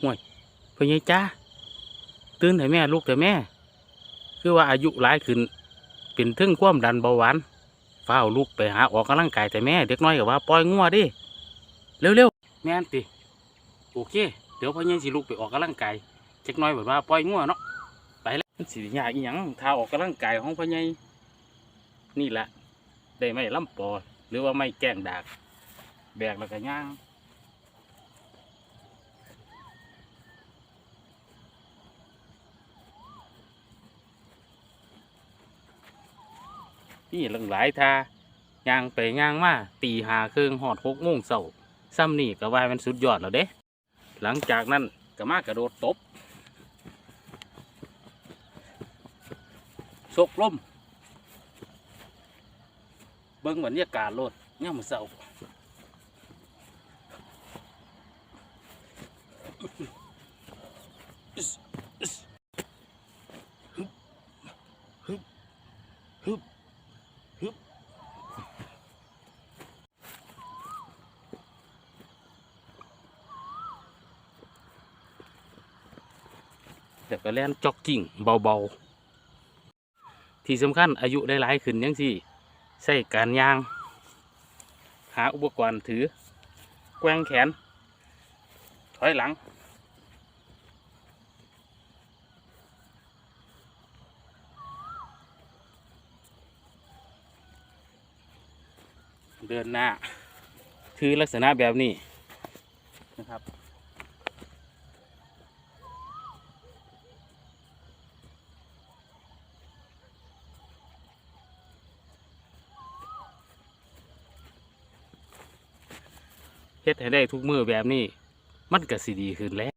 ห่วยเพื่อนยายจ้าตื่นเถอะแม่ลูกเถอะแม่ คือว่าอายุหลายขึ้น เป็นถึงความดันเบาหวานฝ้าลูกไปหาออกกำลังกายแต่แม่ เด็กน้อยกับว่าปล่อยงัวดิเร็วๆแม่นติโอเค เดี๋ยวพ่อใหญ่สิลูกไปออกกำลังกายเด็กน้อยแบบว่าปล่อยงัวเนาะไปแล้วมันสิยากอีหยังท่าออกกำลังกายของพ่อใหญ่นี่แหละได้ไม่ลำปอหรือว่าไม่แกล้งดาก แบกแล้วก็ย่าง นี่หลังหลายทายางไปยางมาตีหาเครื่องหอดหกโมงเสาซ้ำนี่ก็ว่ามันสุดยอดแล้วเด้ หลังจากนั้นก็มากระโดดตบซกลมเบิ้งบรรยากาศโลดเนี่ยมมันเสาฮึบฮึบฮึบฮึบ แต่ก็เล่นจ็อกกิ้งเบาๆ ที่สำคัญอายุได้หลายขึ้นยังสี่ใส่การย่าง หาอุปกรณ์ถือ แกว่งแขน ถอยหลัง เดินหน้า คือลักษณะแบบนี้นะครับ เฮ็ดให้ได้ทุกมือแบบนี้ มันก็สิดีขึ้นแล้ว